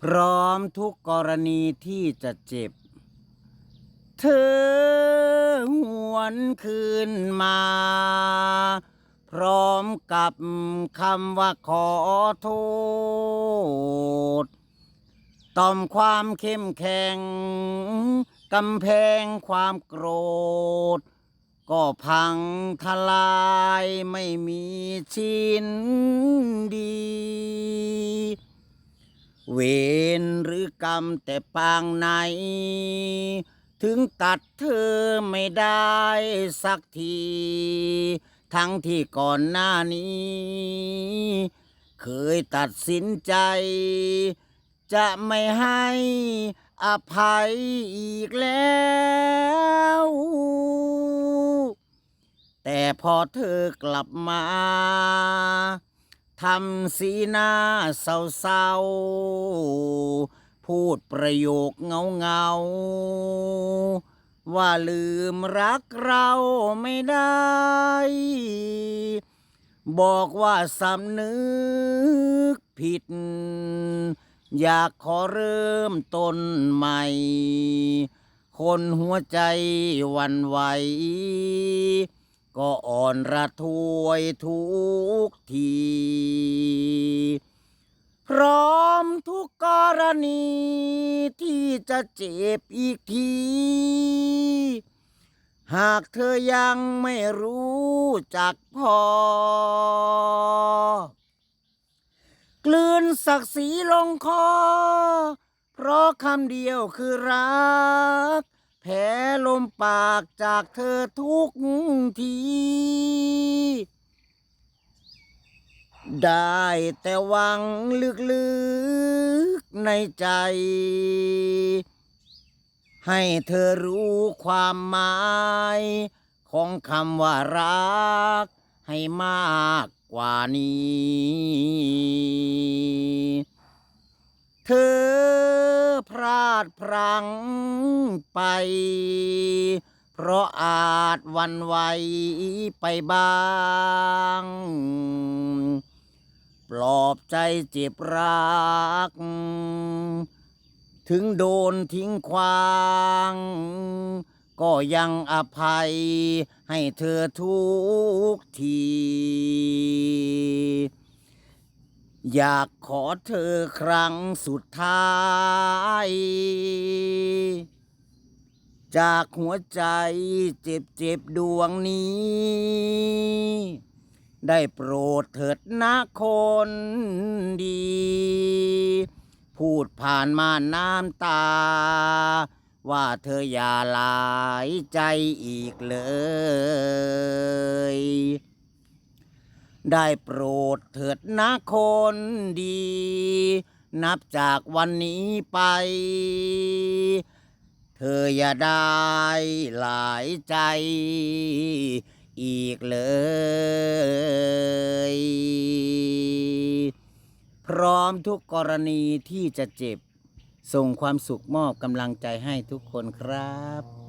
พร้อมทุกกรณีที่จะเจ็บ เธอหวนคืนมา พร้อมกับคำว่าขอโทษ ต่อมความเข้มแข็งกำแพงความโกรธ ก็พังทลายไม่มีชิ้นดี เวรหรือกรรมแต่ปางไหน ถึงตัดเธอไม่ได้สักที ทั้งที่ก่อนหน้านี้ เคยตัดสินใจ จะไม่ให้อภัยอีกแล้ว แต่พอเธอกลับมา ทำสีหน้าเศร้าๆ พูดประโยคเงาเงาๆว่าลืมรักเราไม่ได้ บอกว่าสำนึกผิด อยากขอเริ่มต้นใหม่ คนหัวใจวันไหว ก็อ่อนระทวยทุกที จะเจ็บอีกที หากเธอยังไม่รู้จักพอกลืนศักดิ์ศรีลงคอ เพราะคำเดียวคือรัก แผลลมปากจากเธอทุกที ได้แต่หวังลึกๆในใจ ให้เธอรู้ความหมาย ของคำว่ารัก ให้มากกว่านี้ เธอพลาดพลังไป เพราะอาจวันไหวไปบ้าง ปลอบใจเจ็บรัก ถึงโดนทิ้งควาง ก็ยังอภัยให้เธอทุกที อยากขอเธอครั้งสุดท้าย จากหัวใจเจ็บเจ็บดวงนี้ ได้โปรดเถิดนะคนดี พูดผ่านมาน้ำตา ว่าเธออย่าหลายใจอีกเลย ได้โปรดเถิดนะคนดี นับจากวันนี้ไป เธออย่าได้หลายใจ อีกเลย พร้อมทุกกรณีที่จะเจ็บ ส่งความสุขมอบกำลังใจให้ทุกคนครับ